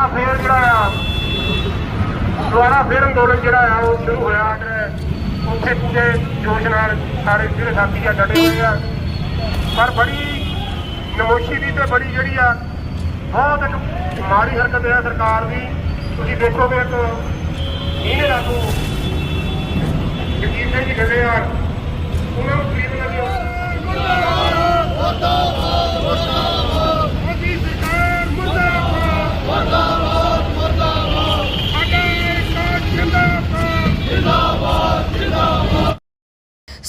ਆ ਫੇਰ ਜਿਹੜਾ ਆ ਦੁਆਰਾ ਫੇਰ ਅੰਦੋਲਨ ਜਿਹੜਾ ਆ, ਉਹ ਸ਼ੁਰੂ ਹੋਇਆ ਤੇ ਉੱਥੇ ਪੂਰੇ ਜੋਸ਼ ਨਾਲ ਸਾਰੇ ਜਿਹੜੇ ਸਾਥੀ ਆ, ਡਟੇ ਹੋਏ ਆ। ਪਰ ਬੜੀ ਨਮੋਸ਼ੀ ਦੀ ਤੇ ਬੜੀ ਜਿਹੜੀ ਆ, ਬਹੁਤ ਇੱਕ ਮਾੜੀ ਹਰਕਤ ਹੈ ਸਰਕਾਰ ਦੀ। ਤੁਸੀਂ ਦੇਖੋਗੇ ਇੱਕ ਇਹਨੇ ਲਾਗੂ ਜਗਜੀਤ ਸਿੰਘ ਜੀ ਕਹਿੰਦੇ ਆ, ਉਹਨਾਂ ਨੂੰ ਕਰੀਬ ਲੱਗਿਆ ਮੋਦੀ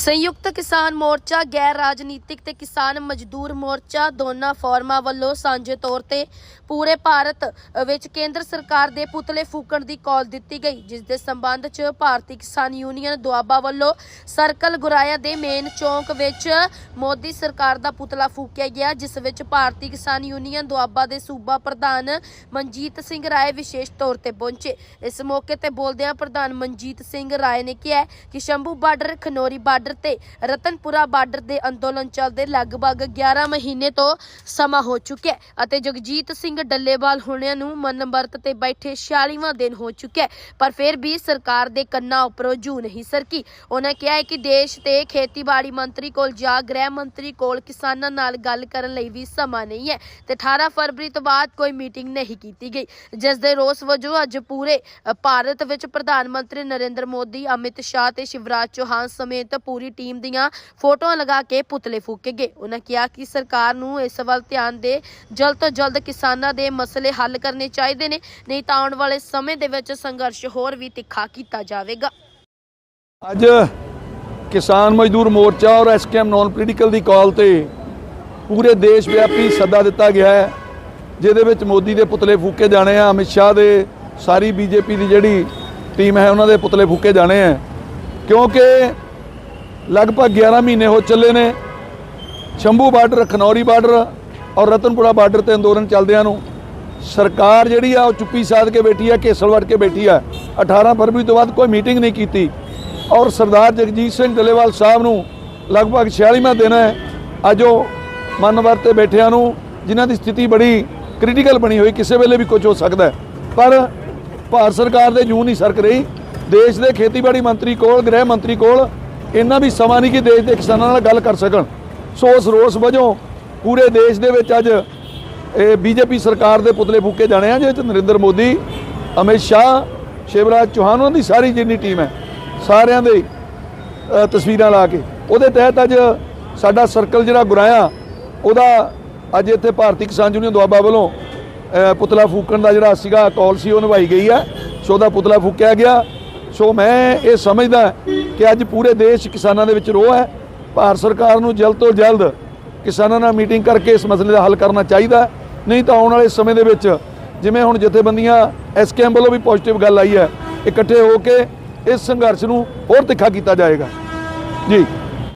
ਸੰਯੁਕਤ ਕਿਸਾਨ ਮੋਰਚਾ, ਗੈਰ ਰਾਜਨੀਤਿਕ ਤੇ ਕਿਸਾਨ ਮਜ਼ਦੂਰ ਮੋਰਚਾ ਦੋਨਾਂ ਫੋਰਮਾਂ ਵੱਲੋਂ ਸਾਂਝੇ ਤੌਰ ਤੇ ਪੂਰੇ ਭਾਰਤ ਵਿੱਚ ਕੇਂਦਰ ਸਰਕਾਰ ਦੇ ਪੁਤਲੇ ਫੂਕਣ ਦੀ ਕਾਲ ਦਿੱਤੀ ਗਈ, ਜਿਸ ਦੇ ਸੰਬੰਧ 'ਚ ਭਾਰਤੀ ਕਿਸਾਨ ਯੂਨੀਅਨ ਦੁਆਬਾ ਵੱਲੋਂ ਸਰਕਲ ਗੁਰਾਇਆ ਦੇ ਮੇਨ ਚੌਂਕ ਵਿੱਚ ਮੋਦੀ ਸਰਕਾਰ ਦਾ ਪੁਤਲਾ ਫੂਕਿਆ ਗਿਆ, ਜਿਸ ਵਿੱਚ ਭਾਰਤੀ ਕਿਸਾਨ ਯੂਨੀਅਨ ਦੁਆਬਾ ਦੇ ਸੂਬਾ ਪ੍ਰਧਾਨ ਮਨਜੀਤ ਸਿੰਘ ਰਾਏ ਵਿਸ਼ੇਸ਼ ਤੌਰ ਤੇ ਪਹੁੰਚੇ। ਇਸ ਮੌਕੇ ਤੇ ਬੋਲਦਿਆਂ ਪ੍ਰਧਾਨ ਮਨਜੀਤ ਸਿੰਘ ਰਾਏ ਨੇ ਕਿਹਾ ਕਿ ਸ਼ੰਭੂ ਬਾਰਡਰ, ਖਨੋਰੀ ਬਾਰਡਰ ਤੇ ਰਤਨਪੁਰਾ ਬਾਰਡਰ ਦੇ ਅੰਦੋਲਨ ਚੱਲਦੇ ਲਗਭਗ 11 ਮਹੀਨੇ ਤੋਂ ਸਮਾਂ ਹੋ ਚੁੱਕਿਆ ਹੈ ਅਤੇ ਜਗਜੀਤ ਸਿੰਘ ਡੱਲੇਵਾਲ ਹੁਣਿਆਂ ਨੂੰ ਮਨਮਰਤ ਤੇ ਬੈਠੇ 46ਵਾਂ ਦਿਨ ਹੋ ਚੁੱਕਿਆ ਹੈ, ਪਰ ਫਿਰ ਵੀ ਸਰਕਾਰ ਦੇ ਕੰਨਾਂ ਉੱਪਰੋਂ ਜੂ ਨਹੀਂ ਸਰਕੀ। ਉਹਨਾਂ ਕਿਹਾ ਹੈ ਕਿ ਦੇਸ਼ ਤੇ ਖੇਤੀਬਾੜੀ ਮੰਤਰੀ ਕੋਲ ਜਾਂ ਗ੍ਰਹਿ ਮੰਤਰੀ ਕੋਲ ਕਿਸਾਨਾਂ ਨਾਲ ਗੱਲ ਕਰਨ ਲਈ ਵੀ ਸਮਾਂ ਨਹੀਂ ਹੈ ਤੇ 18 ਫਰਵਰੀ ਤੋਂ ਬਾਅਦ ਕੋਈ ਮੀਟਿੰਗ ਨਹੀਂ ਕੀਤੀ ਗਈ। ਜਿਸ ਦੇ ਰੋਸ ਵਜੋਂ ਅੱਜ ਪੂਰੇ ਭਾਰਤ ਵਿੱਚ ਪ੍ਰਧਾਨ ਮੰਤਰੀ ਨਰਿੰਦਰ ਮੋਦੀ, ਅਮਿਤ ਸ਼ਾਹ ਤੇ ਸ਼ਿਵਰਾਜ ਚੌਹਾਨ ਸਮੇਤ ਪੂਰੀ ਟੀਮ ਦੀਆਂ ਫੋਟੋਆਂ ਲਗਾ ਕੇ ਪੁਤਲੇ ਫੂਕੇ ਗਏ। ਉਹਨਾਂ ਕਿਹਾ ਕਿ ਸਰਕਾਰ ਨੂੰ ਇਸ ਵੱਲ ਧਿਆਨ ਦੇ, ਜਲਦ ਤੋਂ ਜਲਦ ਕਿਸਾਨਾਂ ਦੇ ਮਸਲੇ ਹੱਲ ਕਰਨੇ ਚਾਹੀਦੇ ਨੇ, ਨਹੀਂ ਤਾਂ ਆਉਣ ਵਾਲੇ ਸਮੇਂ ਦੇ ਵਿੱਚ ਸੰਘਰਸ਼ ਹੋਰ ਵੀ ਤਿੱਖਾ ਕੀਤਾ ਜਾਵੇਗਾ। ਅੱਜ ਕਿਸਾਨ ਮਜ਼ਦੂਰ ਮੋਰਚਾ ਔਰ ਐਸਕੇਐਮ ਨਾਨ ਪੋਲੀਟੀਕਲ ਦੀ ਕਾਲ ਤੇ ਪੂਰੇ ਦੇਸ਼ ਵਿਆਪੀ ਸੱਦਾ ਦਿੱਤਾ ਗਿਆ ਹੈ, ਜਿਹਦੇ ਵਿੱਚ ਮੋਦੀ ਦੇ ਪੁਤਲੇ ਫੂਕੇ ਜਾਣੇ ਆ, ਅਮਿਤ ਸ਼ਾਹ ਦੇ, ਸਾਰੀ ਬੀਜੇਪੀ ਦੀ ਜਿਹੜੀ ਟੀਮ ਹੈ, ਉਹਨਾਂ ਦੇ ਪੁਤਲੇ ਫੂਕੇ ਜਾਣੇ ਆ। ਕਿਉਂਕਿ ਲਗਭਗ 11 ਮਹੀਨੇ ਹੋ ਚੱਲੇ ਨੇ ਸ਼ੰਭੂ ਬਾਰਡਰ ਖਨੌਰੀ ਬਾਰਡਰ ਔਰ ਰਤਨਪੁਰਾ ਬਾਰਡਰ ਤੇ ਅੰਦੋਲਨ ਚੱਲਦਿਆਂ ਨੂੰ ਸਰਕਾਰ ਜਿਹੜੀ ਆ ਉਹ ਚੁੱਪੀ ਸਾਧ ਕੇ ਬੈਠੀ ਆ ਕੇਸਲ ਵੜ ਕੇ ਬੈਠੀ ਆ 18 ਫਰਵਰੀ ਤੋਂ ਬਾਅਦ ਕੋਈ ਮੀਟਿੰਗ ਨਹੀਂ ਕੀਤੀ ਔਰ ਸਰਦਾਰ ਜਗਜੀਤ ਸਿੰਘ ਡੱਲੇਵਾਲ ਸਾਹਿਬ ਨੂੰ ਲਗਭਗ 46ਵਾਂ ਦਿਨ ਹੈ ਅੱਜ ਉਹ ਮਨਵਰ ਤੇ ਬੈਠਿਆਂ ਨੂੰ ਜਿਨ੍ਹਾਂ ਦੀ ਸਥਿਤੀ ਬੜੀ ਕ੍ਰਿਟੀਕਲ ਬਣੀ ਹੋਈ ਕਿਸੇ ਵੇਲੇ ਵੀ ਕੁਝ ਹੋ ਸਕਦਾ ਹੈ ਪਰ ਭਾਰਤ ਸਰਕਾਰ ਦੇ ਜੂਨ ਨਹੀਂ ਸਰਕ ਰਹੀ ਦੇਸ਼ ਦੇ ਖੇਤੀਬਾੜੀ ਮੰਤਰੀ ਕੋਲ ਗ੍ਰਹਿ ਮੰਤਰੀ ਕੋਲ ਇੰਨਾ ਵੀ ਸਮਾਂ ਨਹੀਂ ਕਿ ਦੇਸ਼ ਦੇ ਕਿਸਾਨਾਂ ਨਾਲ ਗੱਲ ਕਰ ਸਕਣ। ਸੋ ਉਸ ਰੋਸ ਵਜੋਂ ਪੂਰੇ ਦੇਸ਼ ਦੇ ਵਿੱਚ ਅੱਜ ਇਹ ਬੀਜੇਪੀ ਸਰਕਾਰ ਦੇ ਪੁਤਲੇ ਫੂਕੇ ਜਾਣੇ ਆ, ਜਿਹਦੇ ਚ ਨਰਿੰਦਰ ਮੋਦੀ, ਅਮਿਤ ਸ਼ਾਹ, ਸ਼ਿਵਰਾਜ ਚੌਹਾਨ, ਉਹਨਾਂ ਦੀ ਸਾਰੀ ਜਿੰਨੀ ਟੀਮ ਹੈ, ਸਾਰਿਆਂ ਦੇ ਤਸਵੀਰਾਂ ਲਾ ਕੇ। ਉਹਦੇ ਤਹਿਤ ਅੱਜ ਸਾਡਾ ਸਰਕਲ ਜਿਹੜਾ ਗੁਰਾਇਆ, ਉਹਦਾ ਅੱਜ ਇੱਥੇ ਭਾਰਤੀ ਕਿਸਾਨ ਯੂਨੀਅਨ ਦੁਆਬਾ ਵੱਲੋਂ ਪੁਤਲਾ ਫੂਕਣ ਦਾ ਜਿਹੜਾ ਸੀਗਾ ਕਾਲ ਸੀ, ਉਹ ਨਿਭਾਈ ਗਈ ਹੈ। ਸੋ ਉਹਦਾ ਪੁਤਲਾ ਫੂਕਿਆ ਗਿਆ। ਸੋ ਮੈਂ ਇਹ ਸਮਝਦਾ ਕਿ ਅੱਜ ਪੂਰੇ ਦੇਸ਼ ਕਿਸਾਨਾਂ ਦੇ ਵਿੱਚ ਰੋਹ ਹੈ। ਭਾਰਤ ਸਰਕਾਰ ਨੂੰ ਜਲਦ ਤੋਂ ਜਲਦ ਕਿਸਾਨਾਂ ਨਾਲ ਮੀਟਿੰਗ ਕਰਕੇ ਇਸ ਮਸਲੇ ਦਾ ਹੱਲ ਕਰਨਾ ਚਾਹੀਦਾ ਨਹੀਂ ਤਾਂ ਆਉਣ ਵਾਲੇ ਸਮੇਂ ਦੇ ਵਿੱਚ ਜਿਵੇਂ ਹੁਣ ਜਥੇਬੰਦੀਆਂ ਐਸਕੇਐਮ ਵੱਲੋਂ ਵੀ ਪੋਜ਼ਿਟਿਵ ਗੱਲ ਆਈ ਹੈ, ਇਕੱਠੇ ਹੋ ਕੇ ਇਸ ਸੰਘਰਸ਼ ਨੂੰ ਹੋਰ ਤਿੱਖਾ ਕੀਤਾ ਜਾਏਗਾ। ਜੀ।